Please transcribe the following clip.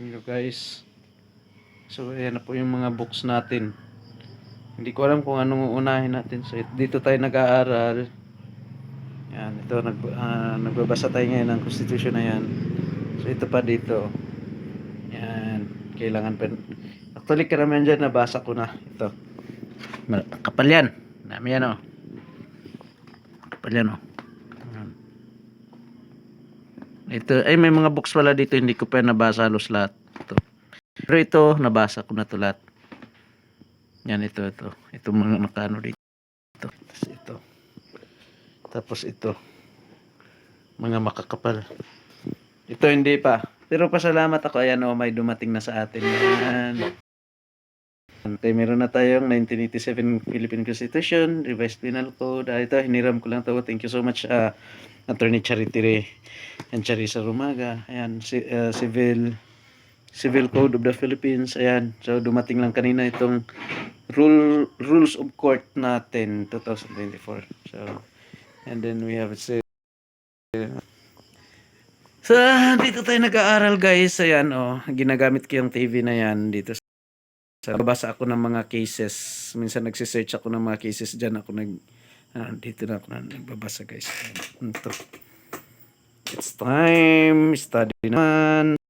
Hello guys. So ayan na po yung mga books natin. Hindi ko alam kung anong uunahin natin. So it- dito tayo nag-aaral. Yan, ito nag ah, nagbabasa tayo ngayon ng constitution na yan. So ito pa dito. Yan, kailangan pa. Actually karamihan dyan nabasa ko na. Ito. Kapal yan. Dami yan oh. Kapal yan oh. Yan. Ito, ay may mga books pala dito hindi ko pa nabasa halos lahat. Ito. Pero ito, nabasa ko na to lahat. Yan, ito, ito. Ito mga nakano dito. Tapos ito. Tapos ito. Mga makakapal. Ito hindi pa. Pero pasalamat ako. Ayan o, may dumating na sa atin. Yan. Okay, meron na tayong 1987 Philippine Constitution, Revised Penal Code. Ah, ito, hiniram ko lang to. Thank you so much, ah, Attorney Charity Ray and Charissa Rumaga. Ayan, si, ah, Civil Civil Code of the Philippines. Ayan. So dumating lang kanina itong rule rules of court natin 2024. So and then we have it So dito tayo nag-aaral guys. Ayan oh, ginagamit ko yung TV na yan dito sa babasa ako ng mga cases. Minsan nagse-search ako ng mga cases diyan ako nag ah, dito na ako na nagbabasa guys. Ito. It's time study naman.